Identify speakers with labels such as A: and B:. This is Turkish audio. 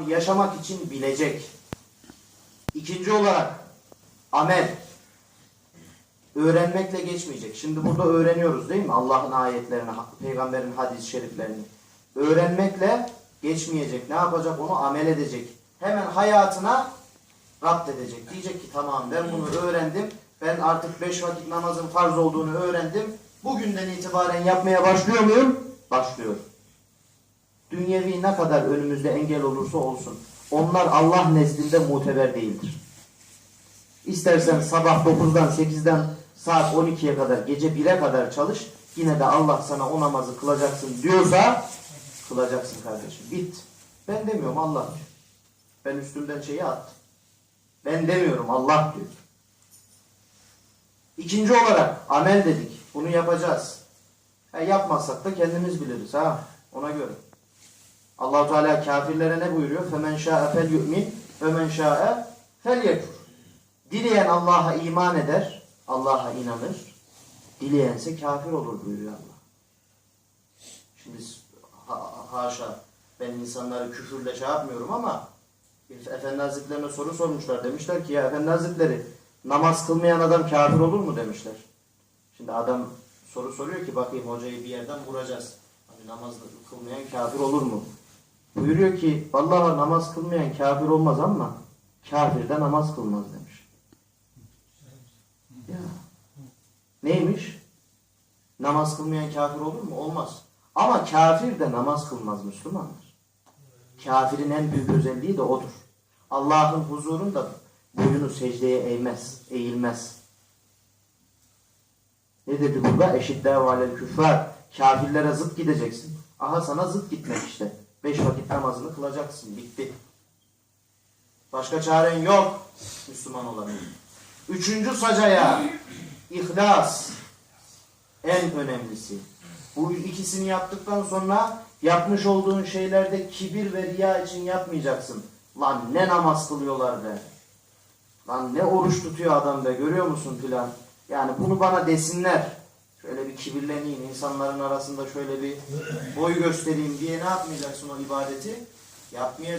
A: yaşamak için bilecek. İkinci olarak amel. Öğrenmekle geçmeyecek. Şimdi burada öğreniyoruz değil mi? Allah'ın ayetlerini, peygamberin hadis-i şeriflerini. Öğrenmekle geçmeyecek. Ne yapacak? Onu amel edecek. Hemen hayatına rapt edecek. Diyecek ki tamam ben bunu öğrendim. Ben artık beş vakit namazın farz olduğunu öğrendim. Bugünden itibaren yapmaya başlıyor muyum? Başlıyorum. Dünyevi ne kadar önümüzde engel olursa olsun. Onlar Allah nezdinde muteber değildir. İstersen sabah 9'dan 8'den saat 12'ye kadar gece 1'e kadar çalış. Yine de Allah sana o namazı kılacaksın diyorsa kılacaksın kardeşim. Bit. Ben demiyorum Allah diyor. Ben üstümden şeyi attım. Ben demiyorum Allah diyor. İkinci olarak amel dedik. Bunu yapacağız. Ha, yapmazsak da kendimiz biliriz ha. Ona göre. Allahu Teala kafirlere ne buyuruyor? Yu'min ve men şa'e fel yekfur. Dileyen Allah'a iman eder, Allah'a inanır. Dileyense kafir olur buyuruyor Allah. Şimdi ha- haşa ben insanları küfürle şey yapmıyorum ama Efendi Hazretlerine soru sormuşlar. Demişler ki ya Efendi Hazretleri namaz kılmayan adam kafir olur mu demişler. Şimdi adam soru soruyor ki bakayım hocayı bir yerden vuracağız. Hani namaz kılmayan kafir olur mu? Buyuruyor ki vallahi namaz kılmayan kafir olmaz ama kafir de namaz kılmaz demiş. Ya. Neymiş? Namaz kılmayan kafir olur mu? Olmaz. Ama kafir de namaz kılmaz Müslümanlar. Kafirin en büyük özelliği de odur. Allah'ın huzurunda boyunu secdeye eğmez, eğilmez. Ne dedi burada? Eşitler valel küffar. Kafirlere zıt gideceksin. Aha sana zıt gitmek işte. Beş vakit namazını kılacaksın. Bitti. Başka çaren yok. Müslüman olanın. Üçüncü sacaya ihlas. En önemlisi. Bu ikisini yaptıktan sonra yapmış olduğun şeylerde kibir ve riya için yapmayacaksın. Lan ne namaz kılıyorlar be. Lan ne oruç tutuyor adam be görüyor musun filan. Yani bunu bana desinler. Şöyle bir kibirleneyim insanların arasında şöyle bir boy göstereyim diye ne yapmayacaksın o ibadeti? Yapmayacaksın.